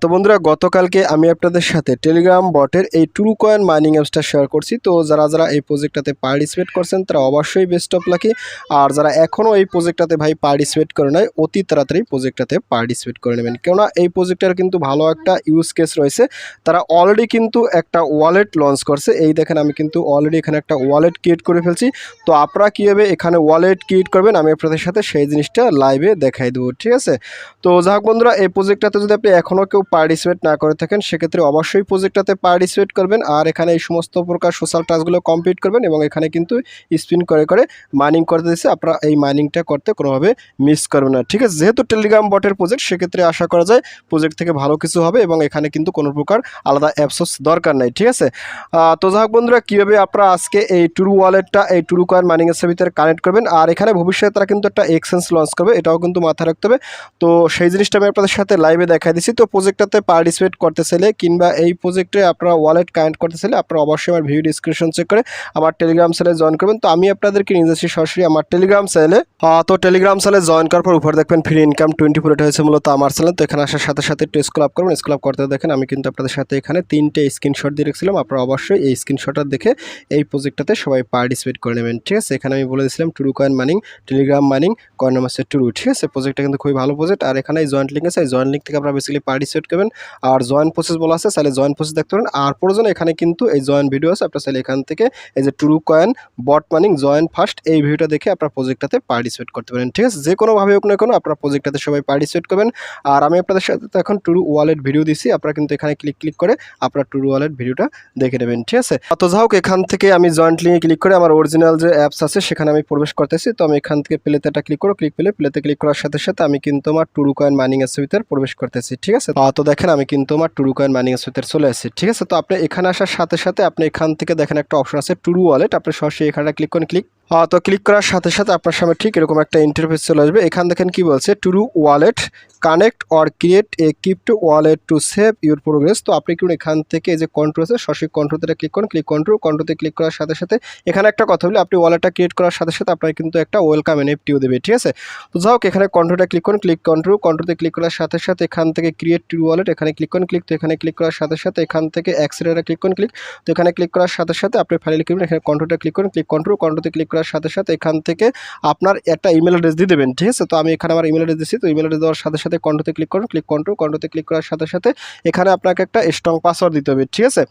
তো বন্ধুরা, গতকালকে আমি আপনাদের সাথে টেলিগ্রাম বটের এই ট্রু কয়েন মাইনিং অ্যাপসটা শেয়ার করছি। তো যারা যারা এই প্রজেক্টটাতে পার্টিসিপেট করছেন, তারা অবশ্যই বেস্ট অফ লাকি আর যারা এখনও এই প্রজেক্টটাতে ভাই পার্টিসিপেট করে নেয় অতি তাড়াতাড়ি প্রজেক্টটাতে পার্টিসিপেট করে নেবেন। কেননা এই প্রজেক্টের কিন্তু ভালো একটা ইউজ কেস রয়েছে। তারা অলরেডি কিন্তু একটা ওয়ালেট লঞ্চ করছে। এই দেখেন, আমি কিন্তু অলরেডি এখানে একটা ওয়ালেট ক্রিয়েট করে ফেলছি। তো আপনারা কীভাবে এখানে ওয়ালেট ক্রিয়েট করবেন, আমি আপনাদের সাথে সেই জিনিসটা লাইভে দেখাই দেবো, ঠিক আছে? তো যাই হোক বন্ধুরা, এই প্রজেক্টটাতে যদি আপনি এখনও কেউ পার্টিসিপেট না করে থাকেন, সেক্ষেত্রে অবশ্যই প্রজেক্টটাতে পার্টিসিপেট করবেন আর এখানে এই সমস্ত প্রকার সোশ্যাল টাস্কগুলো কমপ্লিট করবেন এবং এখানে কিন্তু স্পিন করে করে মাইনিং করতে দিচ্ছে আপনারা এই মাইনিংটা করতে কোনোভাবে মিস করবেন না। ঠিক আছে, যেহেতু টেলিগ্রাম বটের প্রজেক্ট সেক্ষেত্রে আশা করা যায় প্রজেক্ট থেকে ভালো কিছু হবে এবং এখানে কিন্তু কোনো প্রকার আলাদা অ্যাপসোস দরকার নাই। ঠিক আছে? তো যাই হোক বন্ধুরা, কীভাবে আপনারা আজকে এই টুরু ওয়ালেটটা এই টুরু কয়েন মাইনিং এর ভিতরে কানেক্ট করবেন? আর এখানে ভবিষ্যতে তারা কিন্তু একটা এক্সচেঞ্জ লঞ্চ করবে, এটাও কিন্তু মাথায় রাখতে হবে। তো সেই জিনিসটা আমি আপনাদের সাথে লাইভে দেখাই দিচ্ছি তো প্রজেক্টটাতে পার্টিসিপেট করতে চাইলে কিংবা এই প্রজেক্টে আপনারা ওয়ালেট কানেক্ট করতে চাইলে আপনারা অবশ্যই আমার ভিডিও ডিসক্রিপশন চেক করে আমার টেলিগ্রাম চ্যানেলে জয়েন করবেন। তো আমি আপনাদেরকে নিয়ে যাচ্ছি সরাসরি আমার টেলিগ্রাম চ্যানেলে তো টেলিগ্রাম চ্যানেলে জয়েন করার পর উপরে দেখবেন ফ্রি ইনকাম টোয়েন্টি ফোর হয়েছে মূলত আমার চ্যানেল তো এখানে আসার সাথে সাথে একটু স্কুল আপ করবেন। স্কুল আপ করতে দেখেন আমি কিন্তু আপনাদের সাথে এখানে তিনটে স্ক্রিনশট দিয়ে রেখেছিলাম। আপনারা অবশ্যই এই স্ক্রিনশটটা দেখে এই প্রজেক্টটাতে সবাই পার্টিসিপেট করে নেবেন। ঠিক আছে? এখানে আমি বলে দিয়েছিলাম true coin mining Telegram mining coin number হচ্ছে টুরু ঠিক আছে? প্রজেক্টটা কিন্তু খুবই ভালো প্রজেক্ট আর এখানে জয়েন্ট লিঙ্ক আছে। জয়েন্ট লিঙ্ক থেকে আপনারা বেসিক্যালি পার্টিসিপেট করবেন। আর জয়েন প্রসেস বলা আছে চাইলে জয়েন প্রসেস দেখতে পারেন। আর প্রয়োজন এখানে কিন্তু এই জয়েন ভিডিও আছে। আপনার চাইলে এখান থেকে এই যে true coin bot mining join first এই ভিডিওটা দেখে আপনার প্রজেক্টটাতে পার্টিসিপেট করতে পারেন। ঠিক আছে? যে কোনোভাবে হোক না কেন আপনার প্রজেক্টটাতে সবাই পার্টিসিপেট করবেন। আর আমি আপনাদের সাথে এখন টুরু ওয়ালেট ভিডিও দিচ্ছি আপনারা কিন্তু এখানে ক্লিক ক্লিক করে আপনার টুরু ওয়ালেট ভিডিওটা দেখে নেবেন। ঠিক আছে? তো যাই হোক, এখান থেকে আমি জয়েন্ট লিঙ্কে ক্লিক করে আমার অরিজিনাল যে অ্যাপস আছে, সেখানে আমি প্রবেশ করতেছি। তো আমি এখান থেকে প্লেতে একটা ক্লিক করো। ক্লিক পেলে প্লেতে ক্লিক করার সাথে সাথে আমি কিন্তু আমার টুরু কয়েন মাইনিং এর ভিতরে প্রবেশ করতেছি। ঠিক আছে? আহ, তো দেখেন আমি কিন্তু আমার টুরু কয়েন মাইনিং ভিতরে চলে আসছি ঠিক আছে? তো আপনি এখানে আসার সাথে সাথে আপনি এখান থেকে দেখেন একটা অপশন আছে টুরু ওয়ালেট আপনি সরাসরি এখানে ক্লিক করেন ক্লিক তো ক্লিক করার সাথে সাথে আপনার সামনে ঠিক এরকম একটা ইন্টারফেস চলে আসবে। এখান দেখেন কি বলছে true wallet connect or create a crypto wallet to save your progress তো আপনি কিন্তু এখান থেকে যে কন্ট্রোল আছে সরাসরি কন্ট্রোলতে ক্লিক করুন ক্লিক কন্ট্রোল কন্ট্রোলতে ক্লিক করার সাথে সাথে এখানে একটা কথা বলি আপনি ওয়ালেটটা ক্রিয়েট করার সাথে সাথে আপনার কিন্তু একটা ওয়েলকাম এনএফটিও দেবে ঠিক আছে? তো যাই হোক এখানে কন্ট্রোলটা ক্লিক করুন ক্লিক কন্ট্রোল কন্ট্রোলতে ক্লিক করার সাথে সাথে এখান থেকে ক্রিয়েট টু ওয়ালেট এখানে ক্লিক করুন ক্লিক তো এখানে ক্লিক করার সাথে সাথে এখান থেকে অ্যাক্সিডেন্টে ক্লিক করুন ক্লিক তো এখানে ক্লিক করার সাথে সাথে আপনি ফাইলে করুন এখানে কন্ট্রোলটা ক্লিক করুন ক্লিক কন্ট্রোল কন্ট্রোলতে ক্লিক করার সাথে সাথে এখান থেকে আপনার একটা ইমেল অ্যাড্রেস দিয়ে দেবেন, ঠিক আছে? তো আমি এখানে আমার ইমেল অ্যাড্রেস দিচ্ছি তো ইমেল অ্যাড্রেস দেওয়ার সাথে সাথে কন্ট্রোতে ক্লিক করুন ক্লিক কন্ট্রোল কন্ট্রোতে ক্লিক করার সাথে সাথে এখানে আপনাকে একটা স্ট্রং পাসওয়ার্ড দিতে হবে, ঠিক আছে?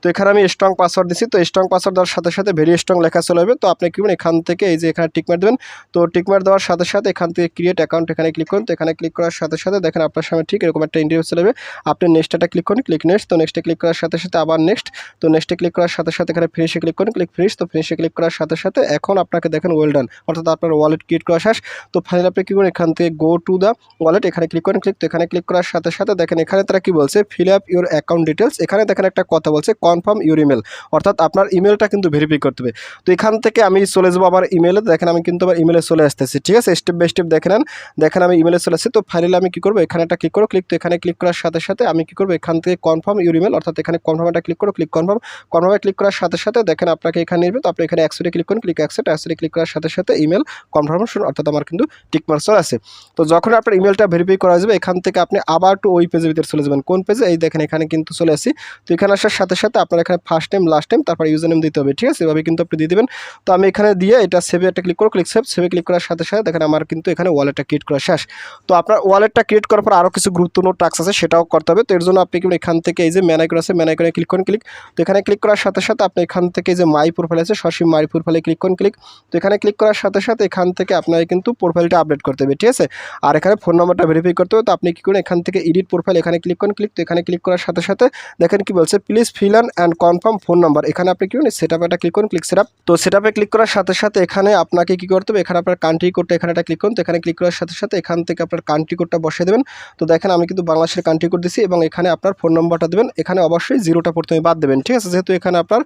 তো এখানে আমি স্ট্রং পাসওয়ার্ড দিচ্ছি তো স্ট্রং পাসওয়ার্ড দেওয়ার সাথে সাথে ভেরি স্ট্রং লেখা চলে যাবে, তো আপনি কি এখান থেকে এই যে এখানে টিকমার দেবেন, তো টিকমার দেওয়ার সাথে সাথে এখান থেকে ক্রিয়েট অ্যাকাউন্ট এখানে ক্লিক করুন, তো এখানে ক্লিক করার সাথে সাথে দেখেন আপনার সামনে ঠিক এরকম একটা ইন্টারভিউ চলে যাবে। আপনি নেক্সটটা ক্লিক করুন ক্লিক নেক্সট তো নেক্সটে ক্লিক করার সাথে সাথে আবার নেক্সট তো নেক্সটে ক্লিক করার সাথে সাথে এখানে ফিনিশে ক্লিক করুন ক্লিক ফিনিশ তো ফিনিশে ক্লিক করার সাথে সাথে এখন আপনাকে দেখেন ওয়েলডান অর্থাৎ আপনার ওয়ালেট ক্রিয়েট করা শেষ। তো ফাইনাল আপনি কী করুন, এখান থেকে গো টু দ্য ওয়ালেট এখানে ক্লিক করেন ক্লিক তো এখানে ক্লিক করার সাথে সাথে দেখেন এখানে তারা কি বলছে fill up your account details এখানে দেখেন একটা কথা বলছে কনফার্ম ইউর ইমেল অর্থাৎ আপনার ইমেলটা কিন্তু ভেরিফাই করতে হবে। তো এখান থেকে আমি চলে যাব আমার ইমেলে দেখেন আমি কিন্তু আমার ইমেলে চলে আসতেছি, ঠিক আছে? স্টেপ বাই স্টেপ দেখে নেন, দেখেন আমি ইমেলে চলে আসছি, তো ফাইনালি আমি কি করব, এখানে একটা ক্লিক করো ক্লিক তো এখানে ক্লিক করার সাথে সাথে আমি কি করব? এখান থেকে কনফার্ম ইউর ইমেল অর্থাৎ এখানে কনফার্ম একটা ক্লিক করো ক্লিক কনফার্ম কনফার্মে ক্লিক করার সাথে সাথে দেখেন আপনাকে এখানে নিবে, তো আপনি এখানে অ্যাক্সেটে ক্লিক করুন ক্লিক অ্যাক্সেট অ্যাক্সেটে ক্লিক করার সাথে সাথে ইমেল কনফার্মেশন অর্থাৎ আমার কিন্তু টিকমার্ক চলে আছে। তো যখন আপনার ইমেলটা ভেরিফাই করা যাবে, এখান থেকে আপনি আবার টু ওই পেজের ভিতরে চলে যাবেন। কোন পেজে এই দেখেন এখানে কিন্তু চলে আসি। তো এখানে আসার সাথে সাথে আপনার এখানে ফার্স্ট টাইম লাস্ট টাইম তারপর ইউজার নেম দিতে হবে, ঠিক আছে? এভাবে কিন্তু আপনি দিয়ে দেবেন। তো আমি এখানে দিয়ে এটা সেভে একটা ক্লিক করো ক্লিক সেভ সেভে ক্লিক করার সাথে সাথে দেখেন আমার কিন্তু এখানে ওয়ালেটটা ক্রিয়েট করা শেষ। তো আপনার ওয়ালেটটা ক্রিয়েট করার পর আরও কিছু গুরুত্বপূর্ণ টাস্ক আছে, সেটাও করতে হবে। তো এর জন্য আপনি কিন্তু এখান থেকে এই যে ম্যানাইকন আছে, ম্যানাইকনে ক্লিক করুন ক্লিক তো এখানে ক্লিক করার সাথে সাথে আপনি এখান থেকে যে মাই প্রোফাইল আছে, সরাসরি মাই প্রোফাইলে ক্লিক করুন ক্লিক তো এখানে ক্লিক করার সাথে সাথে এখান থেকে আপনাকে কিন্তু প্রোফাইলটা আপডেট করতে হবে, ঠিক আছে? আর এখানে ফোন নাম্বারটা ভেরিফাই করতে হবে, তো আপনি কি করুন, এখান থেকে এডিট প্রোফাইল এখানে ক্লিক করুন ক্লিক তো এখানে ক্লিক করার সাথে সাথে দেখেন কি বলছে please fill and and confirm phone number এখানে আপনি কি করুন সেট একটা ক্লিক করুন ক্লিক সেট তো সেট আপে ক্লিক করার সাথে সাথে এখানে আপনাকে কি করতে হবে, এখানে আপনার কান্ট্রি কোডটা এখানে একটা ক্লিক করুন। তো এখানে ক্লিক করার সাথে সাথে এখান থেকে আপনার কান্ট্রি কোডটা বসিয়ে দেবেন। তো দেখেন আমি কিন্তু বাংলাদেশের কান্ট্রি কোড দিচ্ছি এবং এখানে আপনার ফোন নম্বরটা দেবেন। এখানে অবশ্যই জিরোটা প্রথমে বাদ দেবেন, ঠিক আছে? যেহেতু এখানে আপনার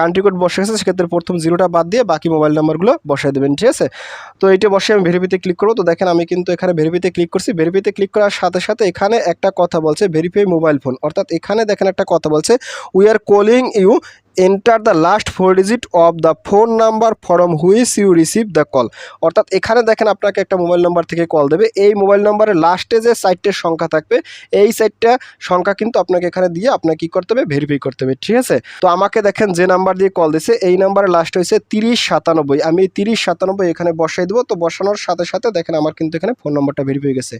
কান্ট্রি কোড বসে গেছে, সেক্ষেত্রে প্রথম জিরোটা বাদ দিয়ে বাকি মোবাইল নাম্বারগুলো বসে দেবেন, ঠিক আছে? তো এইটা বসে আমি ভেরিফিতে ক্লিক করব। তো দেখেন, আমি কিন্তু এখানে ভেরিফিতে ক্লিক করছি। ভেরিফিতে ক্লিক করার সাথে সাথে এখানে একটা কথা বলছে ভেরিফাই মোবাইল ফোন অর্থাৎ এখানে দেখেন একটা কথা বলছে we are calling you enter the last four digit of the phone number from which you receive the call অর্থাৎ এখানে দেখেন আপনাকে একটা মোবাইল নাম্বার থেকে কল দেবে। এই মোবাইল নাম্বারের লাস্টে যে সাইটটির সংখ্যা থাকবে, এই সাইটটা সংখ্যা কিন্তু আপনাকে এখানে দিয়ে আপনাকে কী করতে হবে? ভেরিফাই করতে হবে, ঠিক আছে? তো আমাকে দেখেন যে নাম্বার দিয়ে কল দিছে, এই নাম্বারে লাস্ট হয়েছে তিরিশ সাতানব্বই। আমি তিরিশ সাতানব্বই এখানে বসাই দেবো, তো বসানোর সাথে সাথে দেখেন আমার কিন্তু এখানে ফোন নাম্বারটা ভেরিফাই গেছে।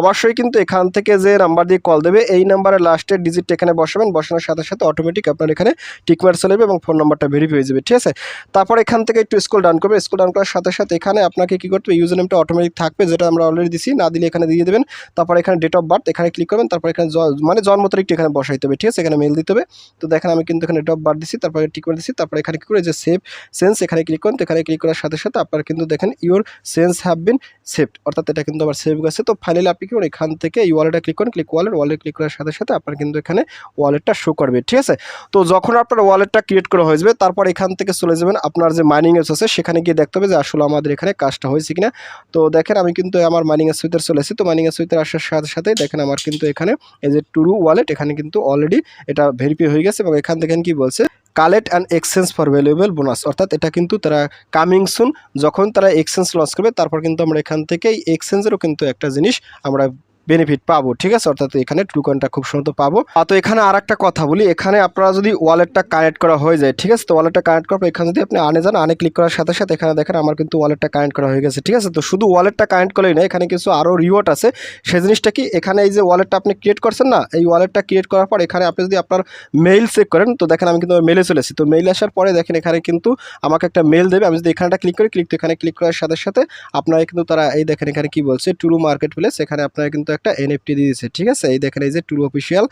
অবশ্যই কিন্তু এখান থেকে যে নাম্বার দিয়ে কল দেবে, এই নাম্বারের লাস্টের ডিজিটটা এখানে বসাবেন, বসানোর সাথে সাথে অটোমেটিক আপনার এখানে টিকমার চলে যাবে এবং ফোন নাম্বারটা ভেরিফাই হয়ে যাবে, ঠিক আছে? তারপর এখান থেকে একটু স্কুল ডাউন করবে স্কুল ডাউন করার সাথে সাথে এখানে আপনাকে কী করতে ইউজার নেমটা অটোমেটিক থাকবে, যেটা আমরা অলরেডি দিছি, না দিলে এখানে দিয়ে দেবেন। তারপর এখানে ডেট অফ বার্থ এখানে ক্লিক করবেন, তারপর এখানে মানে জন্ম তারিখটা এখানে বসাইতে হবে, ঠিক আছে? এখানে মেল দিতে হবে। তো দেখেন আমি কিন্তু এখানে ডেট অফ বার্থ দিছি, তারপরে টিক করে দিছি, তারপর এখানে কী করে যে সেভ সেন্স এখানে ক্লিক করুন, তো এখানে ক্লিক করার সাথে সাথে আপনার কিন্তু দেখেন your sense have been saved অর্থাৎ এটা কিন্তু আবার সেভ গেছে। তো ফাইনালি আপনি কি এখান থেকে এই ওয়ালেটে ক্লিক করুন ক্লিক ওয়ালেট ওয়ালেট ক্লিক করার সাথে সাথে আপনার কিন্তু এখানে ওয়ালেটটা শো করবে, ঠিক আছে? তো যখন আপনার ওয়ালেটটা ক্রিয়েট করা হয়ে যাবে তারপর এখান থেকে চলে যাবেন আপনার যে মাইনিং অ্যাপস আছে, সেখানে গিয়ে দেখতে হবে যে আসলে আমাদের এখানে কাজটা হয়েছে কিনা। তো দেখেন আমি কিন্তু আমার মাইনিং অ্যাপস ভিতরে চলে এসেছি, তো মাইনিং অ্যাপস ভিতরে আসার সাথে সাথে দেখেন আমার কিন্তু এখানে এই যে টুরু ওয়ালেট এখানে কিন্তু অলরেডি এটা ভেরিফাই হয়ে গেছে এবং এখান থেকে কি বলছে collect and exchange for valuable bonus অর্থাৎ এটা কিন্তু তারা কামিং সুন যখন তারা এক্সচেঞ্জ লঞ্চ করবে, তারপর কিন্তু আমরা এখান থেকে এই এক্সচেঞ্জেরও কিন্তু একটা জিনিস আমরা বেনিফিট পাবো, ঠিক আছে? অর্থাৎ এখানে ট্রুকনটা খুব সুন্দর পাবো। তো এখানে আর একটা কথা বলি, এখানে আপনারা যদি ওয়ালেটটা কানেক্ট করা হয়ে যায়, ঠিক আছে? তো ওয়ালেটটা কানেক্ট করার পর এখানে যদি আপনি আনে যান আনে ক্লিক করার সাথে সাথে এখানে দেখেন আমার কিন্তু ওয়ালেটটা কানেক্ট করা হয়ে গেছে, ঠিক আছে? তো শুধু ওয়ালেটটা কানেক্ট করলেই না এখানে কিছু আরও রিওয়ার্ড আছে। সেই জিনিসটা কি? এখানে এই যে ওয়ালেটটা আপনি ক্রিয়েট করছেন না, এই ওয়ালেটটা ক্রিয়েট করার পর এখানে আপনি যদি আপনার মেইল চেক করেন, তো দেখেন আমি কিন্তু মেলে চলে এসেছি। তো মেইল আসার পরে দেখেন এখানে কিন্তু আমাকে একটা মেল দেবে, আমি যদি এখানটা ক্লিক করি ক্লিক তো এখানে ক্লিক করার সাথে সাথে আপনারা কিন্তু তারা, এই দেখেন এখানে কি বলছে? টুরু মার্কেট প্লেস এখানে আপনারা কিন্তু একটা এনএফটি দিয়ে দিচ্ছে ঠিক আছে? এই দেখেন এই যে tool official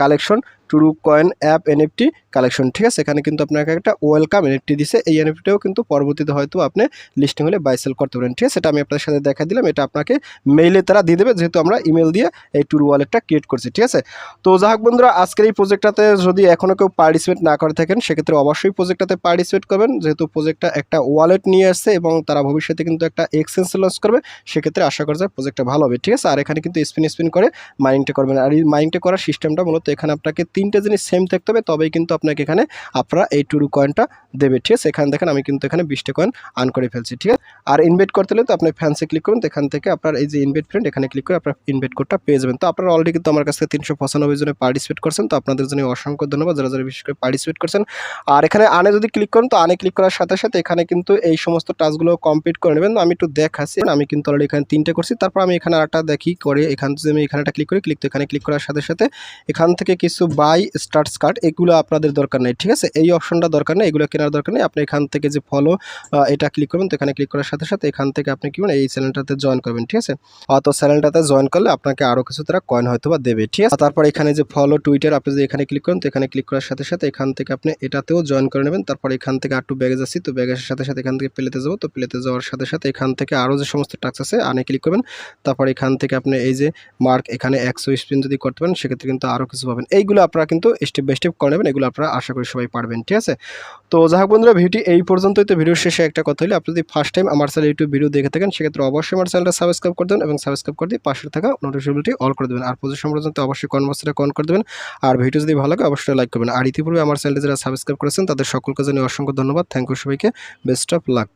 collection true coin app NFT collection, ঠিক আছে? এখানে কিন্তু আপনাকে একটা ওয়েলকাম এনএফটি দিছে। এই এনএফটিও কিন্তু পরবর্তীতে হয়তো আপনি লিস্টিং হলে বাই সেল করতে পারেন, ঠিক আছে? এটা আমি আপনার সাথে দেখা দিলাম। এটা আপনাকে মেইলে তারা দিয়ে দেবে, যেহেতু আমরা ইমেল দিয়ে এই টুরু ওয়ালেটটা ক্রিয়েট করছি, ঠিক আছে? তো যাই হোক বন্ধুরা, আজকের এই প্রজেক্টটাতে যদি এখনও কেউ পার্টিসিপেট না করে থাকেন, সেক্ষেত্রে অবশ্যই প্রজেক্টটাতে পার্টিসিপেট করবেন। যেহেতু প্রজেক্টটা একটা ওয়ালেট নিয়ে আসছে এবং তারা ভবিষ্যতে কিন্তু একটা এক্সচেঞ্জ লঞ্চ করবে, সেক্ষেত্রে আশা করা যায় প্রজেক্টটা ভালো হবে, ঠিক আছে? আর এখানে কিন্তু স্পিন স্পিন করে মাইনিংটা করবেন। আর এই মাইনিংটা করার সিস্টেমটা মূলত এখানে আপনাকে তিনটে জিনিস সেম থাকতে হবে, তবেই কিন্তু আপনাকে এখানে আপনারা এই টুরু কয়েনটা দেবে। ঠিক আছে? এখানে দেখেন আমি কিন্তু এখানে বিশটা কয়েন আন করে ফেলছি, ঠিক আছে? আর ইনভেট করতে হলে তো আপনি ফ্যান্সে ক্লিক করুন এখান থেকে আপনার এই যে ইনভেট ফ্রেন্ড এখানে ক্লিক করে আপনার ইনভেট কোডটা পেয়ে যাবেন। তো আপনারা অলরেডি কিন্তু আমার কাছে তিনশো পঁচানব্বই জনে পার্টিসিপেট করছেন, তো আপনাদের জন্য অসংখ্য ধন্যবাদ যারা যারা বিশেষ করে পার্টিসিপেট করছেন। আর এখানে আনে যদি ক্লিক করেন, তো আনে ক্লিক করার সাথে সাথে এখানে কিন্তু এই সমস্ত টাস্কগুলো কমপ্লিট করে নেবেন। আমি একটু দেখাচ্ছি, আমি কিন্তু অলরেডি এখানে তিনটে করছি, তারপর আমি এখানে আরেকটা দেখি, করে এখান থেকে আমি এখানে ক্লিক করি ক্লিক তো এখানে ক্লিক করার সাথে সাথে এখান থেকে কিছু বাই স্টার্টস কার্ড এগুলো আপনাদের দরকার নেই, ঠিক আছে? এই অপশনটা দরকার নেই, এগুলো কেনার দরকার নেই। আপনি এখান থেকে যে ফলো এটা ক্লিক করবেন, তো এখানে ক্লিক করার সাথে সাথে এখান থেকে আপনি কি এই চ্যানেলটাতে জয়েন করবেন, ঠিক আছে? তো চ্যানেলটাতে জয়েন করলে আপনাকে আরও কিছু তারা কয়েন হয়তো বা দেবে, ঠিক আছে? তারপর এখানে যে ফলো টুইটার আপনি যদি এখানে ক্লিক করেন, তো এখানে ক্লিক করার সাথে সাথে এখান থেকে আপনি এটাতেও জয়েন করে নেবেন। তারপর এখান থেকে আর টু ব্যাগেজ আসি তো ব্যাগেজের সাথে সাথে এখান থেকে প্লেতে যাব, তো প্লেতে যাওয়ার সাথে সাথে এখান থেকে আরও যে সমস্ত টাক্স আছে, আনে ক্লিক করবেন। তারপর এখান থেকে আপনি এই যে মার্ক এখানে একশো স্পিন যদি করতে পারেন, সেক্ষেত্রে কিন্তু আরও কিছু পাবেন। এইগুলো আপনারা কিন্তু স্টেপ বাই স্টেপ করে নেবেন, এগুলো আপনারা আশা করি সবাই পারবেন, ঠিক আছে? তো যাই হোক বন্ধুরা, ভিডিওটি এই পর্যন্তই। তো ভিডিওর শেষে একটা কথা হলে আপনি যদি ফার্স্ট টাইম আমার চ্যানেল ইউটিউব ভিডিও দেখে থাকেন, সেক্ষেত্রে অবশ্যই আমার চ্যানেলটা সাবস্ক্রাইব করে দেবেন এবং সাবস্ক্রাইব করে দিয়ে পাশে থাকা নোটিফিকেশনটি অল করে দেবেন। আর পজিশন পর্যন্ত অবশ্যই কনভার্সটা কন করে দেবেন। আর ভিডিও যদি ভালো লাগে, অবশ্যই লাইক করবেন। আর ইতিপূর্বে আমার চ্যানেলটি যারা সাবস্ক্রাইব করেছেন, তাদের সকলকে জানিয়ে অসংখ্য ধন্যবাদ। থ্যাংক ইউ সবাইকে। Best of luck